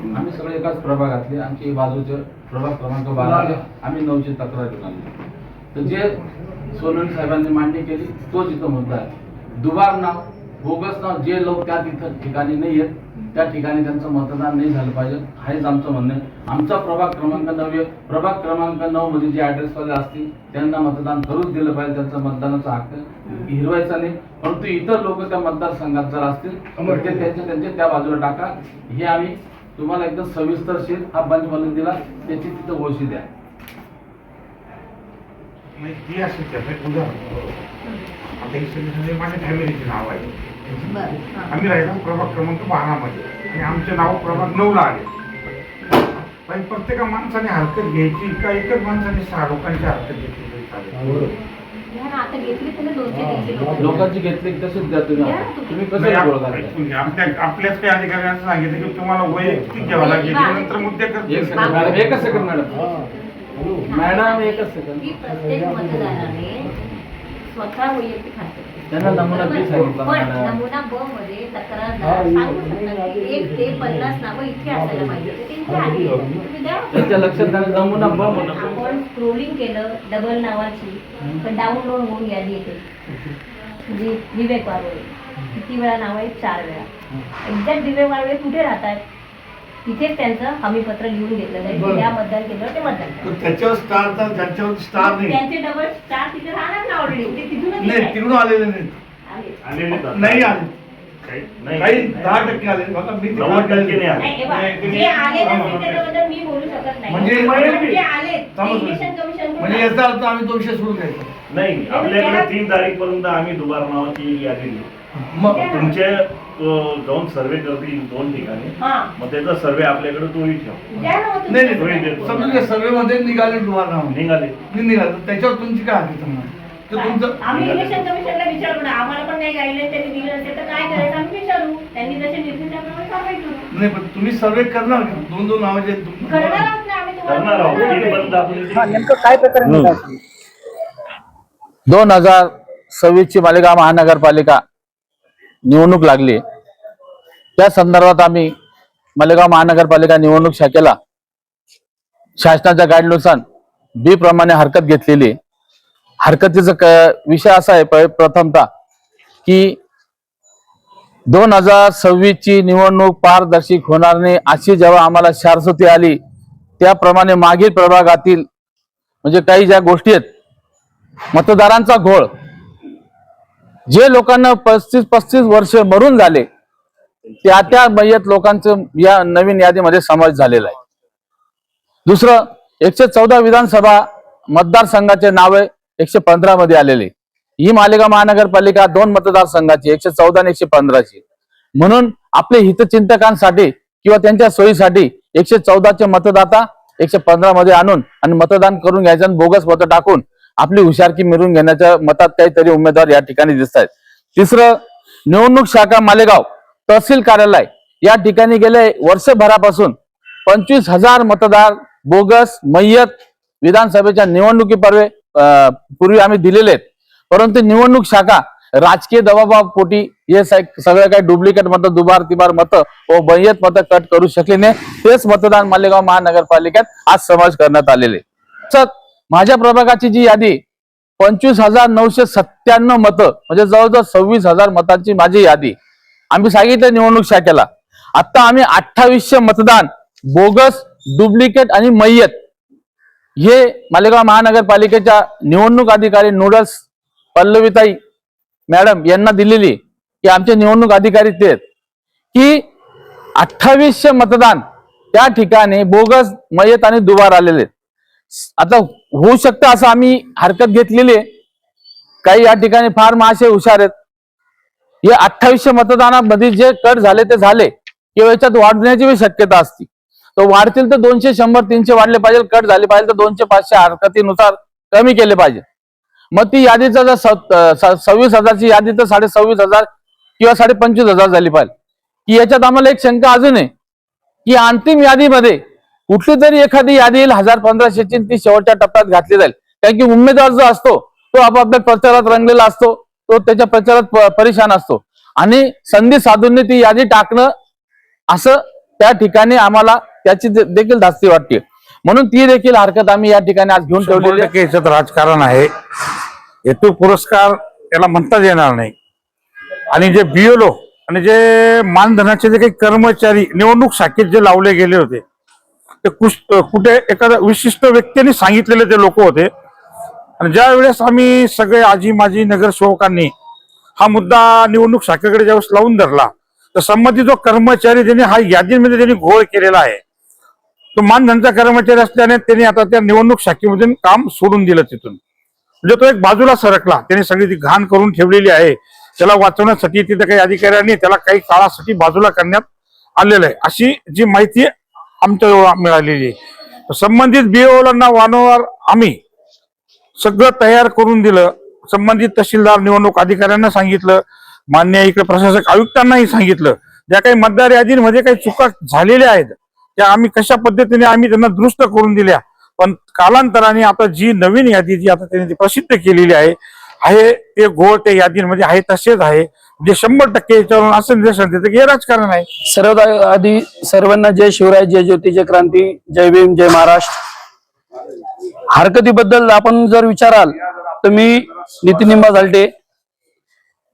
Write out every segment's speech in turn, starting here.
आम्ही सगळे एकाच प्रभागातले आमची बाजूचे प्रभाग क्रमांक बारा आम्ही नऊची तक्रार घेऊन तर जे सोनवणे साहेबांनी मांडणी केली तोच इथं मुद्दा आहे. दुबार नाव बोगस नाव जे लोक त्या तिथं ठिकाणी नाही आहेत त्या ठिकाणी त्यांचं मतदान नाही झालं पाहिजे हेच आमचं म्हणणं आहे. आमचा प्रभाग क्रमांक नऊ आहे. प्रभाग क्रमांक नऊ मध्ये जे ऍड्रेसवाले असतील त्यांना मतदान करूच दिलं पाहिजे त्यांचा मतदानाचा हक्क हिरवायचा नाही. परंतु इतर लोक त्या मतदारसंघात जर असतील ते त्यांच्या त्यांच्या त्या बाजूला टाका. हे आम्ही तुम्हाला एकदम सविस्तरशीर हा बंच बनवून दिला त्याची तिथं गोष्टी द्या. ती असेल त्याचं एक उदाहरण. आता ही सगळी माझ्या फॅमिलीची नाव आहे आम्ही राहिलो प्रभाग क्रमांक बारा मध्ये आणि आमचे नाव प्रभाग नऊ ला आले. पण प्रत्येका माणसाने हरकत घ्यायची का एकच माणसाने सहा लोकांची हरकत घेतली तरी चालेल. घ्या ना, आता घेतली तर दोनशे तीनशे लोकं. लोकांची घेतली की तशीच द्या तुम्ही. तुम्ही कसं नाही, गोळ आप- करताय? ऐकून घ्या. आपल्या आपल्याच काही अधिकाऱ्यांनी सांगितलं की तुम्हाला वैयक्तिक घ्यावं लागेल नंतर मुद्दे एक करतील सेकंड मॅडम एकच सेकंड मॅडम मॅडम एकच सेकंड की प्रत्येक मतदाराने स्वतः वैयक्तिक हरकत घेतली. त्यांना नमुना बी सांगितला पण. नमुना ब मध्ये सांगू की एक ते पन्नास नावं इथे असायला पाहिजे. तर ते इथे आली तुम्ही द्या. त्यांच्या लक्षात नाही नमुना ब म्हणून आपण स्क्रोलिंग केलं डबल नावाची तर डाउनलोड होऊन यादी येते. जी विवेक वारवळे किती वेळा नाव आहे? चार वेळा. एक्झॅक्ट विवेक वारवळे कुठे राहतात? तिथेच त्यांचं हमीपत्र लिहून की या मतदान केलं ते मतदान त्याच्यावर स्टार तर ज्यांच्यावर स्टार नाही. त्यांचे डबल स्टार तिथे राहणार ना ऑलरेडी ते तिथूनच नाही. तिकडून आलेले नाही. आले. आलेले. नाही आले. काही दहा टक्के आले. बघा मी ते नव्वद टक्के नाही आले. नाही, हे बघा, नाही, तुम्ही- जे आले नसतील त्याच्याबद्दल मी बोलू शकत नाही. म्हणजे- पण जे आले समजलं. इलेक्शन कमिशन म्हणजे याचा अर्थ आम्ही दोनशे सोडून नाही आपल्याकडे तीन तारीख पर्यंत आम्ही दुबार नावाची यादी दिली मग तुमचे अं, जाऊन सर्वे करतील दोन ठिकाणी. हा. मग त्याचा सर्वे आपल्याकडे तोही ठेव. नाही तुम्ही. नाही, घ्या सर्वे मध्ये निघाले तुम्हाला. निघाले. मी निघालं. त्याच्यावर तुमची काय नाही. तर तुमचं आम्ही इलेक्शन कमिशनला विचारू ना आम्हाला पण काही गाईडलाईन त्यांनी दिली नसेल तर काय करायचं आम्ही विचारू. त्यांनी जसे निर्देश त्याप्रमाणे कारवाई करू. नाही पण तुम्ही सर्वे करणार का? दोन दोन नावाचे करणार. आहोत ना आम्ही तुम्हाला करणार आहोत. करणार तीन पर्यंत आपण नेमकं काय प्रकरण आहे? का? दोन हजार सव्वीस ची मालेगाव महानगरपालिका निवडणूक लागली. त्या संदर्भात आम्ही मालेगाव महानगरपालिका निवडणूक शाखेला शासनाच्या गाईडनुसार बी प्रमाणे हरकत घेतलेली हरकतीचा विषय असा आहे प- प्रथमतः की दोन हजार सव्वीस ची निवडणूक पारदर्शक होणार नाही अशी जेव्हा आम्हाला शारस्वती आली त्याप्रमाणे मागील प्रभागातील म्हणजे काही ज्या गोष्टी आहेत मतदारांचा घोळ जे लोकांना पस्तीस पस्तीस वर्ष मरून झाले त्या त्या मय्यत लोकांचं या नवीन यादीमध्ये समावेश झालेला आहे. दुसरं एकशे चौदा विधानसभा मतदारसंघाचे नावे एकशे पंधरा मध्ये आलेले. ही मालेगाव महानगरपालिका दोन मतदारसंघाची एकशे चौदा आणि एकशे पंधराची. म्हणून आपले हितचिंतकांसाठी किंवा त्यांच्या सोयीसाठी एकशे चौदाचे मतदाता एकशे पंधरा मध्ये आणून आणि मतदान करून घ्यायचं आणि बोगस मतं टाकून आपली हुशारकी मिळवून घेण्याच्या मतात काहीतरी उमेदवार या ठिकाणी दिसत आहेत तिसरं निवडणूक शाखा मालेगाव. तहसील कार्यालय या ठिकाणी गेले वर्षभरापासून पंचवीस हजार मतदार बोगस मय्यत विधानसभेच्या निवडणुकी पर्वे पूर्वी आम्ही दिलेले आहेत. परंतु निवडणूक शाखा राजकीय दबावापोटी हे सगळं काही डुप्लिकेट मतं दुबार तिबार मतं व बय्यत मतं कट करू शकले नाही. तेच मतदान मालेगाव महानगरपालिकेत आज समावेश करण्यात आलेले तसंच माझ्या प्रभागाची जी यादी पंचवीस हजार नऊशे सत्त्याण्णव मतं म्हणजे जवळजवळ सव्वीस हजार मतांची माझी यादी आम्ही सांगितलं निवडणूक शाखेला. आता आम्ही अठ्ठावीसशे मतदान बोगस डुप्लिकेट आणि मय्यत हे मालेगाव महानगरपालिकेच्या निवडणूक अधिकारी नूडल्स पल्लवीताई मॅडम यांना दिलेली की आमचे निवडणूक अधिकारी ते आहेत. की अठ्ठावीसशे मतदान त्या ठिकाणी बोगस मयत आणि दुबार आलेले आहेत. आता होऊ शकतं असं आम्ही हरकत घेतलेली आहे. काही या ठिकाणी फार मासे हुशार आहेत. हे अठ्ठावीसशे मतदानामध्ये जे कट झाले ते झाले. किंवा याच्यात वाढण्याची बी शक्यता असते. तर वाढतील तर दोनशे शंभर तीनशे वाढले पाहिजे. कट झाले पाहिजे तर दोनशे पाचशे हरकतीनुसार कमी केले पाहिजे. मग ती यादीचा जर सव्वीस हजारची यादी तर साडे सव्वीस हजार किंवा साडे पंचवीस हजार झाली पाहिजे. की याच्यात आम्हाला एक शंका अजून आहे. की अंतिम यादीमध्ये कुठली तरी एखादी यादी येईल हजार पंधराशेची ती शेवटच्या टप्प्यात घातली जाईल. कारण की उमेदवार जो असतो तो आपापल्या प्रचारात रंगलेला असतो. तो त्याच्या प्रचारात परेशान असतो. आणि संधी साधून ती यादी टाकणं असं त्या ठिकाणी आम्हाला त्याची देखील धास्ती वाटते. म्हणून ती देखील हरकत आम्ही या ठिकाणी आज घेऊन. टक्के याच्यात राजकारण आहे. हेतू पुरस्कार त्याला म्हणताच येणार नाही. आणि जे बिएलओ आणि जे मानधनाचे जे काही कर्मचारी निवडणूक शाखेत जे लावले गेले होते ते कुश- कुठे एखाद्या विशिष्ट व्यक्तीने सांगितलेले ते लोक होते. आणि ज्या वेळेस आम्ही सगळे आजी माजी नगरसेवकांनी हा मुद्दा निवडणूक शाखेकडे ज्यावेळेस लावून धरला तर संबंधित जो कर्मचारी ज्यांनी हा यादीमध्ये त्यांनी घोळ केलेला आहे. तो मानधनचा कर्मचारी असल्याने त्यांनी आता त्या निवडणूक शाखेमधून काम सोडून दिलं तिथून. म्हणजे तो एक बाजूला सरकला त्याने सगळी ती घाण करून ठेवलेली आहे. त्याला वाचवण्यासाठी तिथे काही अधिकाऱ्यांनी त्याला काही काळासाठी बाजूला करण्यात आलेलं आहे. अशी जी माहिती आमच्याजवळ मिळालेली आहे. संबंधित बीओलांना वारंवार आम्ही सगळं तयार करून दिलं. संबंधित तहसीलदार निवडणूक अधिकाऱ्यांना सांगितलं. मान्य इकडे प्रशासक आयुक्तांनाही सांगितलं. ज्या काही मतदार यादींमध्ये काही चुका झालेल्या आहेत त्या आम्ही कशा पद्धतीने आम्ही त्यांना दुरुस्त करून दिल्या? पण कालांतराने आता जी नवीन यादी जी आता त्यांनी प्रसिद्ध केलेली आहे आहे ते घोळ त्या यादींमध्ये आहे तसेच आहे. जे शंभर टक्के याच्यावरून असं निदर्शन देतं की हे राजकारण आहे. सर्वात आधी सर्वांना जय शिवराय जय ज्योती जय क्रांती जय भीम जय महाराष्ट्र. हरकतीबद्दल आपण जर विचाराल तर मी नितीन निंबा झालटे.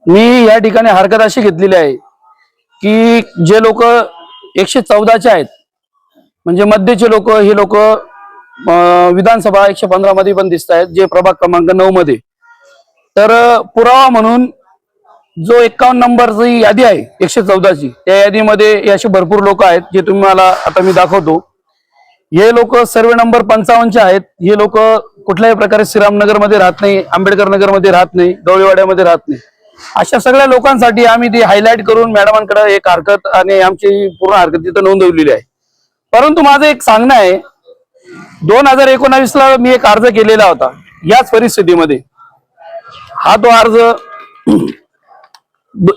मी या ठिकाणी हरकत अशी घेतलेली आहे की जे लोक एकशे चौदाचे आहेत म्हणजे मध्यचे लोक हे लोक विधानसभा एकशे पंधरा मध्ये पण दिसत आहेत जे प्रभाग क्रमांक नऊ मध्ये. तर पुरावा म्हणून जो एक्कावन्न नंबरची यादी आहे एकशे चौदाची त्या यादीमध्ये असे भरपूर लोक आहेत जे तुम्हाला आता मी दाखवतो. हे लोक सर्वे नंबर पंचावन्नचे आहेत. हे लोक कुठल्याही प्रकारे श्रीरामनगरमध्ये राहत नाही आंबेडकर नगरमध्ये राहत नाही गवळीवाड्यामध्ये राहत नाही. अशा सगळ्या लोकांसाठी आम्ही ती हायलाईट करून मॅडमांकडे एक हरकत आणि आमची पूर्ण हरकत तिथं नोंदवलेली आहे. परंतु माझं एक सांगणं आहे दोन हजार एकोणावीस ला मी एक अर्ज केलेला होता याच परिस्थितीमध्ये. हा तो अर्ज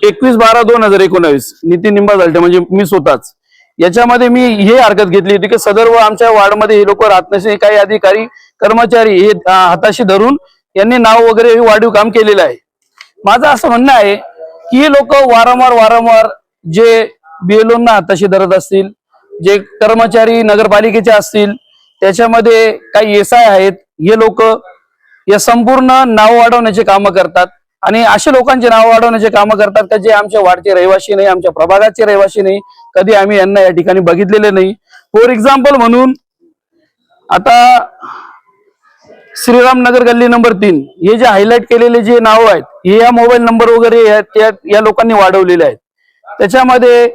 एकवीस बारा दोन हजार एकोणावीस नितीन निंबा झालटे म्हणजे मी स्वतःच. याच्यामध्ये मी हे हरकत घेतली होती की सदर्व आमच्या वार्डमध्ये हे लोक राहत नसे काही अधिकारी कर्मचारी हे हाताशी धरून यांनी नाव वगैरे हे वाढीव काम केलेलं आहे. माझं असं म्हणणं आहे की हे लोक वारंवार वारंवार जे बीएलओना हाताशी धरत असतील जे कर्मचारी नगरपालिकेचे असतील त्याच्यामध्ये काही एस आय आहेत हे लोक या संपूर्ण नाव वाढवण्याचे कामं करतात. आणि असे लोकांचे नाव वाढवण्याचे कामं करतात का जे आमच्या वाडचे रहिवासी नाही आमच्या प्रभागाचे रहिवासी नाही कधी आम्ही यांना या ठिकाणी बघितलेले नाही. फॉर एक्झाम्पल म्हणून आता श्रीराम नगर गल्ली नंबर तीन हे जे हायलाईट केलेले जे नाव आहेत हे या मोबाईल नंबर वगैरे या- या लोकांनी वाढवलेले आहेत. त्याच्यामध्ये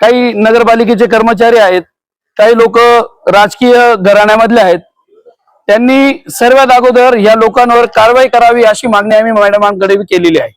काही नगरपालिकेचे कर्मचारी आहेत काही लोक राजकीय घराण्यामधले आहेत त्यांनी सर्वात अगोदर या लोकांवर कारवाई करावी अशी मागणी आम्ही मॅडमांकडे केलेली आहे.